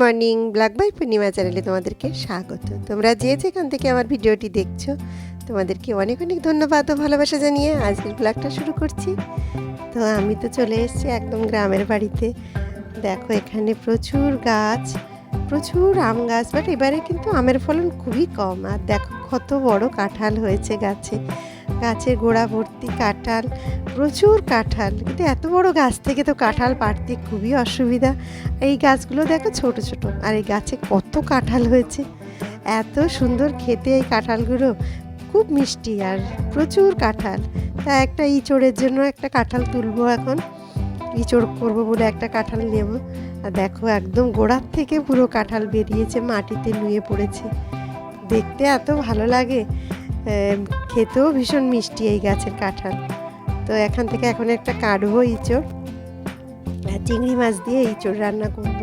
Morning black by পূর্ণিমা চ্যানেলে তোমাদেরকে স্বাগত। তোমরা যে যেখান থেকে আমার ভিডিওটি দেখছ তোমাদেরকে অনেক অনেক ধন্যবাদ ও ভালোবাসা জানিয়ে আজকের ব্লগটা শুরু করছি। তো আমি তো চলে এসেছি একদম গ্রামের বাড়িতে। দেখো এখানে প্রচুর গাছ প্রচুর আম গাছ বাট এবারে কিন্তু আমের ফলন খুবই কম। আর দেখো কত বড় কাঁঠাল হয়েছে গাছে। গাছের গোড়া ভর্তি কাঁঠাল, প্রচুর কাঁঠাল। কিন্তু এত বড় গাছ থেকে তো কাঁঠাল পাড়তে খুবই অসুবিধা। এই গাছগুলো দেখো ছোট ছোট। আর এই গাছে কত কাঁঠাল হয়েছে। এত সুন্দর খেতে এই কাঁঠালগুলো। খুব মিষ্টি আর প্রচুর কাঁঠাল। তা একটা ইঁচড়ের জন্য একটা কাঁঠাল তুলবো এখন। ইঁচড় করব বলে একটা কাঁঠাল নেব। আর দেখো একদম গোড়ার থেকে পুরো কাঁঠাল বেরিয়েছে, মাটিতে নুয়ে পড়েছে। দেখতে এত ভালো লাগে। খেতেও ভীষণ মিষ্টি এই গাছের কাঁঠাল। তো এখান থেকে এখন একটা কাটবো ইঁচড় আর চিংড়ি মাছ দিয়ে ইঁচড় রান্না করব।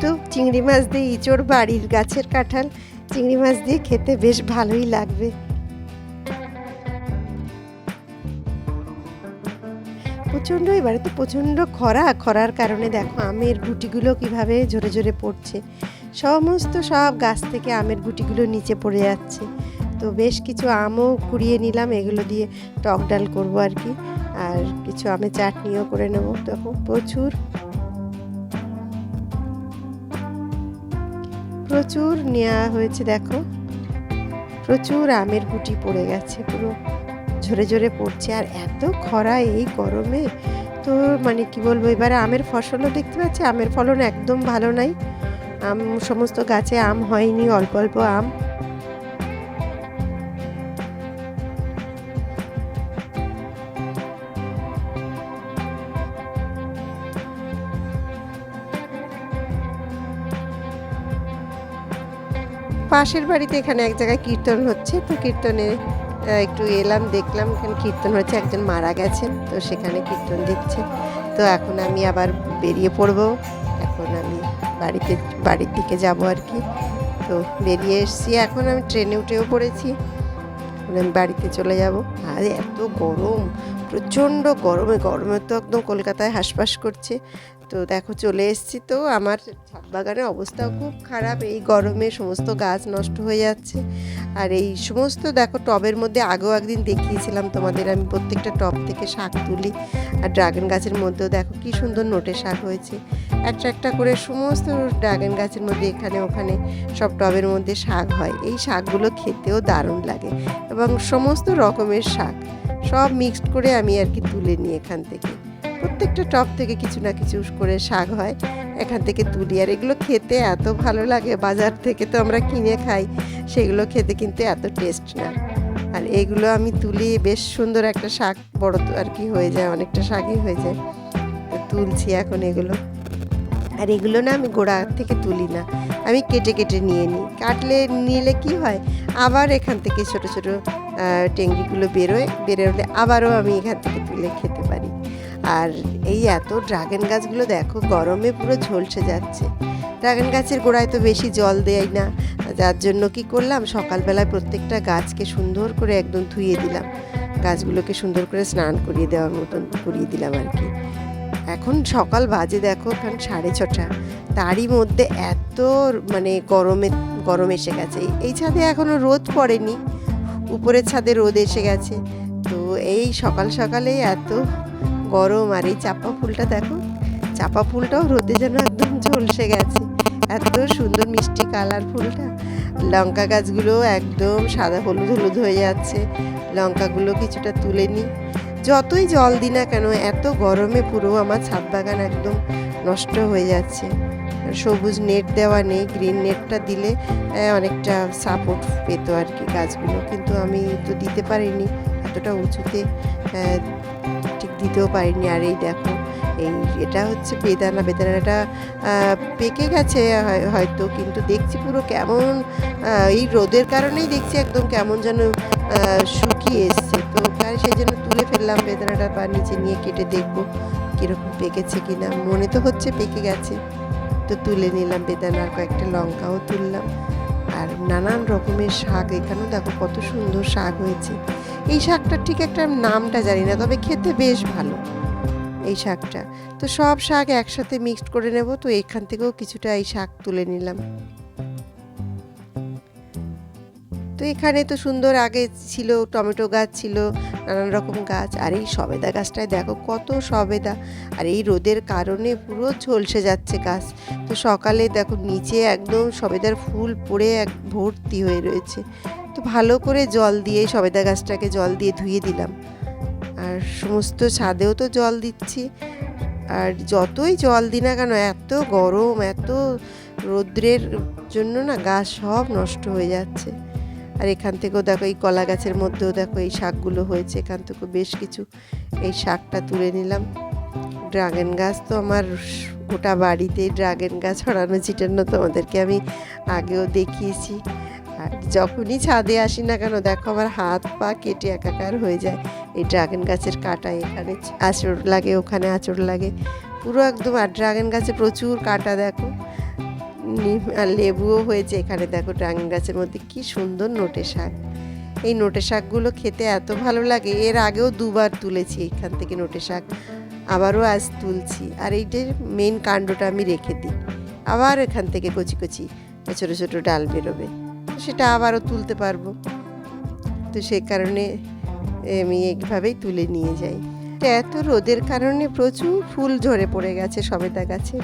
তো চিংড়ি মাছ দিয়ে ইঁচড় বাড়ির গাছের কাঁঠাল, চিংড়ি মাছ দিয়ে খেতে বেশ ভালোই লাগবে। প্রচণ্ড, এবারে তো প্রচণ্ড খরা। খরার কারণে দেখো আমের গুটিগুলো কীভাবে ঝরে ঝরে পড়ছে। সমস্ত সব গাছ থেকে আমের গুটিগুলো নিচে পড়ে যাচ্ছে। তো বেশ কিছু আমও কুড়িয়ে নিলাম, এগুলো দিয়ে টক ডাল করব আর কি। আর কিছু আমের চাটনিও করে নেব। তখন প্রচুর। প্রচুর নেওয়া হয়েছে, দেখো। প্রচুর আমের গুটি পড়ে গেছে পুরো। ঝরে ঝরে পড়ছে। আর এত খরা এই গরমে, তো মানে কি বলব, এবারে আমের ফসলও দেখতে পাচ্ছি, আমের ফলন একদম ভালো নাই। আম, সমস্ত গাছে আম হয়নি, অল্প অল্প আম। পাশের বাড়িতে এখানে এক জায়গায় কীর্তন হচ্ছে, তো কীর্তনে একটু এলাম, দেখলাম এখানে কীর্তন হচ্ছে একজন মারা গেছেন, তো সেখানে কীর্তন দিচ্ছে। তো এখন আমি আবার বেরিয়ে পড়ব, এখন আমি বাড়িতে, বাড়ির দিকে যাব আর কি। তো বেরিয়ে এসেছি, এখন আমি ট্রেনে উঠেও পড়েছি আমি বাড়িতে চলে যাব। আর, এত গরম! প্রচণ্ড গরমে গরমে তো একদম কলকাতায় হাঁসফাঁস করছে। তো দেখো চলে এসেছি তো, আমার ছাদ বাগানের অবস্থাও খুব খারাপ। এই গরমে সমস্ত গাছ নষ্ট হয়ে যাচ্ছে। আর এই সমস্ত দেখো টবের মধ্যে আগেও একদিন দেখিয়েছিলাম তোমাদের, আমি প্রত্যেকটা টব থেকে শাক তুলি। আর ড্রাগন গাছের মধ্যেও দেখো কি সুন্দর নোটে শাক হয়েছে। একটা একটা করে সমস্ত ড্রাগন গাছের মধ্যে এখানে ওখানে সব টবের মধ্যে শাক হয়। এই শাকগুলো খেতেও দারুণ লাগে। এবং সমস্ত রকমের শাক। সব মিক্সড করে আমি আর কি তুলে নিই এখান থেকে। প্রত্যেকটা টব থেকে কিছু না কিছু করে শাক হয়, এখান থেকে তুলি। আর এগুলো খেতে এত ভালো লাগে, বাজার থেকে তো আমরা কিনে খাই, সেগুলো খেতে কিন্তু এত টেস্ট না। আর এগুলো আমি তুলি, বেশ সুন্দর একটা শাক বড় আর কি হয়ে যায়, অনেকটা শাকই হয়ে যায়। তো তুলছি এখন এগুলো। আর এগুলো না আমি গোড়া থেকে তুলি না, আমি কেটে কেটে নিয়ে নিই। কাটলে নিলে কি হয়, আবার এখান থেকে ছোট ছোট টেংরিগুলো বেরোয়, বেরোলে আবারও আমি এখান থেকে তুলে খেতে পারি। আর এই এত ড্রাগন গাছগুলো দেখো, গরমে পুরো ঝলসে যাচ্ছে। ড্রাগন গাছের গোড়ায় তো বেশি জল দেয় না। যার জন্য কি করলাম, সকালবেলায় প্রত্যেকটা গাছকে সুন্দর করে একদম ধুয়ে দিলাম। গাছগুলোকে সুন্দর করে স্নান করিয়ে দেওয়ার মতন করিয়ে দিলাম আর কি। এখন সকাল বাজে দেখো, এখন সাড়ে ছটা। তারই মধ্যে এত মানে গরমে, গরম এসে গেছে। এই ছাদে এখনও রোদ পড়েনি। উপরের ছাদে রোদ এসে গেছে। তো এই সকাল সকালেই এত গরম আর এই চাপা ফুলটা দেখো, চাপা ফুলটাও রোদে যেন একদম ঝলসে গেছে। এত সুন্দর মিষ্টি কালার ফুলটা। লঙ্কা গাছগুলো একদম সাদা হলুদ হলুদ হয়ে যাচ্ছে। লঙ্কাগুলো কিছুটা তুলে নিই। যতই জল দিই না কেন, এত গরমে পুরো আমার ছাদ বাগান একদম নষ্ট হয়ে যাচ্ছে। সবুজ নেট দেওয়া নেই গ্রিন নেটটা দিলে অনেকটা সাপোর্ট পেতো আর কি গাছগুলো। কিন্তু আমি তো দিতে পারিনি, এতটা উঁচুতে ঠিক দিতেও পারিনি। আর এই দেখো, এই এটা হচ্ছে বেদানা, বেদানাটা পেকে গেছে হয়- হয়তো, কিন্তু দেখছি পুরো কেমন এই রোদের কারণেই দেখছি একদম কেমন যেন শুকিয়ে এসছে। তো তাই সেই জন্য তুলে ফেললাম বেদানাটা, বা নিচে নিয়ে কেটে দেখব কীরকম পেকেছে কিনা। মনে তো হচ্ছে পেকে গেছে। তো তুলে নিলাম বেদানার কয়েকটা লঙ্কাও তুললাম। আর নানান রকমের শাক, এখানেও দেখো কত সুন্দর শাক হয়েছে। এই শাকটার ঠিক একটা নামটা জানি না, তবে খেতে বেশ ভালো এই শাকটা। তো সব শাক একসাথে মিক্সড করে নেব, তো এখান থেকেও কিছুটা এই শাক তুলে নিলাম। তো এখানে তো সুন্দর আগে ছিল টমেটো গাছ ছিল, নানান রকম গাছ, আর এই সবেদা গাছটায় দেখো কত সবেদা। আর এই রোদের কারণে পুরো ঝলসে যাচ্ছে গাছ। তো সকালে দেখো নিচে একদম সবেদার ফুল পড়ে এক ভর্তি হয়ে রয়েছে। তো ভালো করে জল দিয়ে সবেদা গাছটাকে জল দিয়ে ধুয়ে দিলাম। আর সমস্ত ছাদেও তো জল দিচ্ছি। আর যতই জল দিই না কেন, এত গরম, এত রৌদ্রের জন্য না গাছ সব নষ্ট হয়ে যাচ্ছে। আর এখান থেকেও দেখো এই কলা গাছের মধ্যেও দেখো এই শাকগুলো হয়েছে। এখান থেকেও বেশ কিছু এই শাকটা তুলে নিলাম। ড্রাগন গাছ তো আমার গোটা বাড়িতেই ড্রাগন গাছ ছড়ানো ছিটানো তোমাদেরকে আমি আগেও দেখিয়েছি। আর যখনই ছাদে আসি না কেন, দেখো আমার হাত পা কেটে একাকার হয়ে যায়। এই ড্রাগন গাছের কাটা এখানে আঁচড় লাগে, ওখানে আঁচড় লাগে। পুরো একদম আর ড্রাগন গাছে প্রচুর কাটা দেখো। নিম আর লেবুও হয়েছে এখানে। দেখো ড্রাগন গাছের মধ্যে কি সুন্দর নোটে শাক। এই নোটে শাকগুলো খেতে এত ভালো লাগে। এর আগেও দুবার তুলেছি এখান থেকে নোটে শাক। আবারও আজ তুলছি। আর এইটার মেন কাণ্ডটা আমি রেখে দিই। আবার এখান থেকে কচি কচি ছোটো ছোটো ডাল বেরোবে। সেটা আবারও তুলতে পারব। তো সেই কারণে আমি এইভাবেই তুলে নিয়ে যাই। এত রোদের কারণে প্রচুর ফুল ঝরে পড়ে গেছে সবেদা গাছে।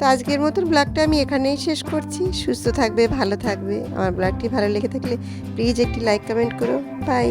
তো আজকের মতন ব্লগটা আমি এখানেই শেষ করছি। সুস্থ থাকবে, ভালো থাকবে। আমার ব্লগটি ভালো লেগে থাকলে প্লিজ একটি লাইক কমেন্ট করো। বাই